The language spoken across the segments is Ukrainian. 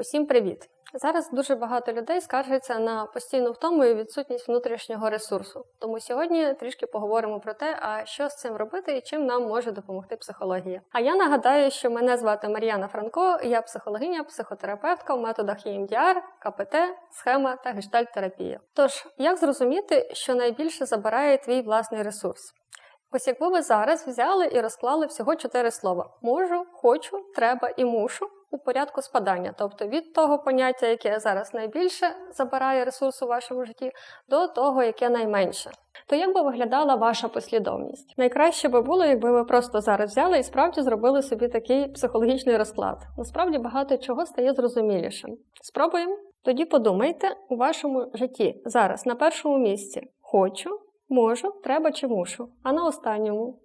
Усім привіт! Зараз дуже багато людей скаржаться на постійну втому і відсутність внутрішнього ресурсу. Тому сьогодні трішки поговоримо про те, а що з цим робити і чим нам може допомогти психологія. А я нагадаю, що мене звати Мар'яна Франко, я психологиня, психотерапевтка в методах EMDR, КПТ, схема та гештальт-терапія. Тож, як зрозуміти, що найбільше забирає твій власний ресурс? Ось якби ви зараз взяли і розклали всього чотири слова: можу, хочу, треба і мушу у порядку спадання, тобто від того поняття, яке зараз найбільше забирає ресурс у вашому житті, до того, яке найменше. То як би виглядала ваша послідовність? Найкраще би було, якби ви просто зараз взяли і справді зробили собі такий психологічний розклад. Насправді багато чого стає зрозумілішим. Спробуємо? Тоді подумайте у вашому житті зараз на першому місці хочу. Можу, треба чи мушу. А на останньому.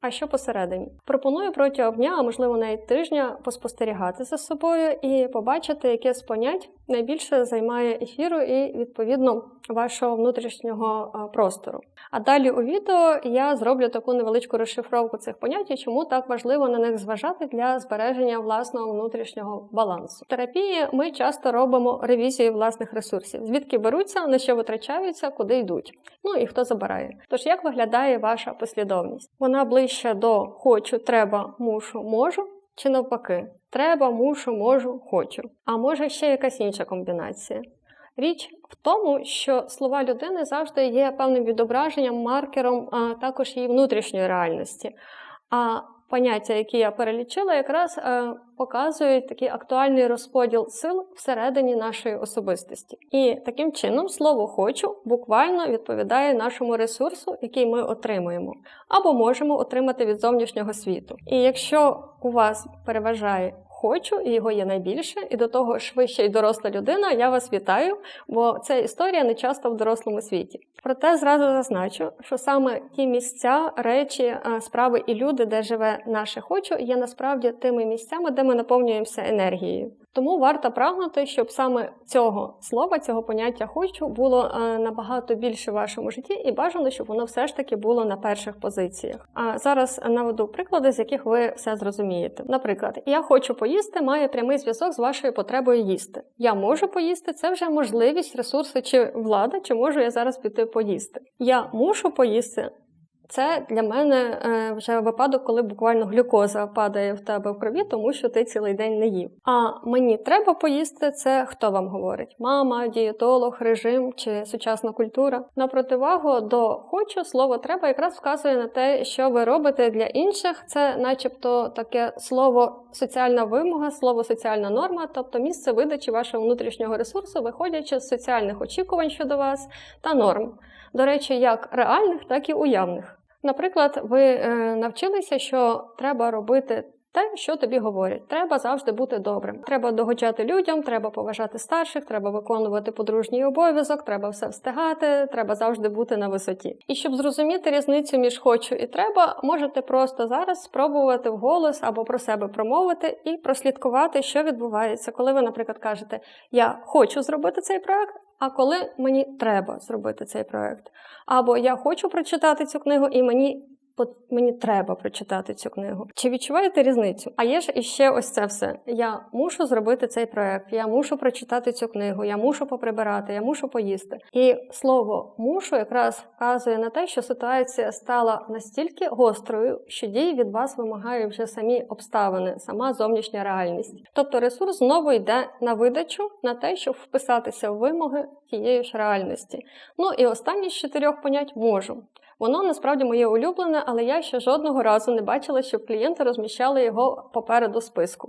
А що посередині? Пропоную протягом дня, а можливо навіть тижня, поспостерігати за собою і побачити, яке з понять найбільше займає ефіру і, відповідно, вашого внутрішнього простору. А далі у відео я зроблю таку невеличку розшифровку цих понять і чому так важливо на них зважати для збереження власного внутрішнього балансу. В терапії ми часто робимо ревізію власних ресурсів, звідки беруться, на що витрачаються, куди йдуть. Ну і хто забирає. Тож як виглядає ваша послідовність? Вона ближче до хочу, треба, мушу, можу. Чи навпаки, треба, мушу, можу, хочу. А може ще якась інша комбінація. Річ в тому, що слова людини завжди є певним відображенням, маркером а також її внутрішньої реальності. А поняття, які я перелічила, якраз е, показують такий актуальний розподіл сил всередині нашої особистості. І таким чином слово хочу буквально відповідає нашому ресурсу, який ми отримуємо, або можемо отримати від зовнішнього світу. І якщо у вас переважає хочу, і його є найбільше, і до того ж ви ще й доросла людина, я вас вітаю, бо це історія не часто в дорослому світі. Проте зразу зазначу, що саме ті місця, речі, справи і люди, де живе наше хочу, є насправді тими місцями, де ми наповнюємося енергією. Тому варто прагнути, щоб саме цього слова, цього поняття хочу було набагато більше в вашому житті, і бажано, щоб воно все ж таки було на перших позиціях. А зараз наведу приклади, з яких ви все зрозумієте. Наприклад, я хочу поїсти, має прямий зв'язок з вашою потребою їсти. Я можу поїсти, це вже можливість, ресурси чи влада, чи можу я зараз піти поїсти. Я мушу поїсти. Це для мене е, вже випадок, коли буквально глюкоза падає в тебе в крові, тому що ти цілий день не їв. А мені треба поїсти. Це хто вам говорить? Мама, дієтолог, режим чи сучасна культура. На противагу до хочу слово треба якраз вказує на те, що ви робите для інших. Це, начебто, таке слово соціальна вимога, слово соціальна норма, тобто місце видачі вашого внутрішнього ресурсу, виходячи з соціальних очікувань щодо вас та норм. До речі, як реальних, так і уявних. Наприклад, ви е, навчилися, що треба робити те, що тобі говорять. Треба завжди бути добрим. Треба догоджати людям, треба поважати старших, треба виконувати подружній обов'язок, треба все встигати, треба завжди бути на висоті. І щоб зрозуміти різницю між хочу і треба, можете просто зараз спробувати вголос або про себе промовити і прослідкувати, що відбувається, коли ви, наприклад, кажете Я хочу зробити цей проект. А коли мені треба зробити цей проект, або я хочу прочитати цю книгу, і мені От мені треба прочитати цю книгу. Чи відчуваєте різницю? А є ж іще ось це все. Я мушу зробити цей проект, я мушу прочитати цю книгу, я мушу поприбирати, я мушу поїсти. І слово мушу якраз вказує на те, що ситуація стала настільки гострою, що дії від вас вимагають вже самі обставини, сама зовнішня реальність. Тобто ресурс знову йде на видачу, на те, щоб вписатися в вимоги тієї ж реальності. Ну і останнє з чотирьох понять можу. Воно насправді моє улюблене, але я ще жодного разу не бачила, щоб клієнти розміщали його попереду списку.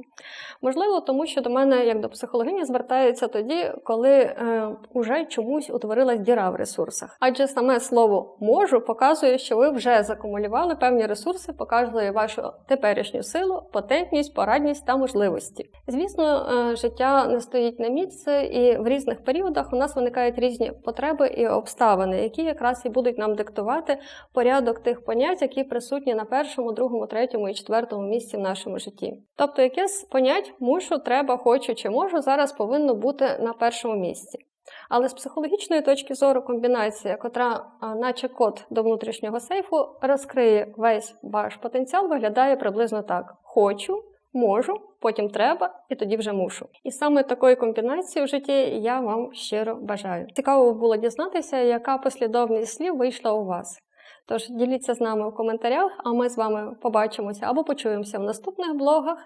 Можливо, тому що до мене, як до психологині, звертаються тоді, коли е, уже чомусь утворилась діра в ресурсах. Адже саме слово можу показує, що ви вже закумулювали певні ресурси, показує вашу теперішню силу, потентність, порадність та можливості. Звісно, е, життя не стоїть на місці, і в різних періодах у нас виникають різні потреби і обставини, які якраз і будуть нам диктувати порядок тих понять, які присутні на першому, другому, третьому і четвертому місці в нашому житті. Тобто, якесь понять мушу, треба, хочу чи можу зараз повинно бути на першому місці. Але з психологічної точки зору комбінація, котра, наче код до внутрішнього сейфу, розкриє весь ваш потенціал, виглядає приблизно так: хочу, можу, потім треба, і тоді вже мушу. І саме такої комбінації в житті я вам щиро бажаю. Цікаво було дізнатися, яка послідовність слів вийшла у вас. Тож діліться з нами в коментарях, а ми з вами побачимося або почуємося в наступних блогах.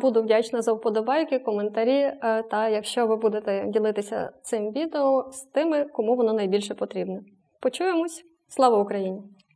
Буду вдячна за вподобайки, коментарі е, та якщо ви будете ділитися цим відео з тими, кому воно найбільше потрібне. Почуємось! Слава Україні!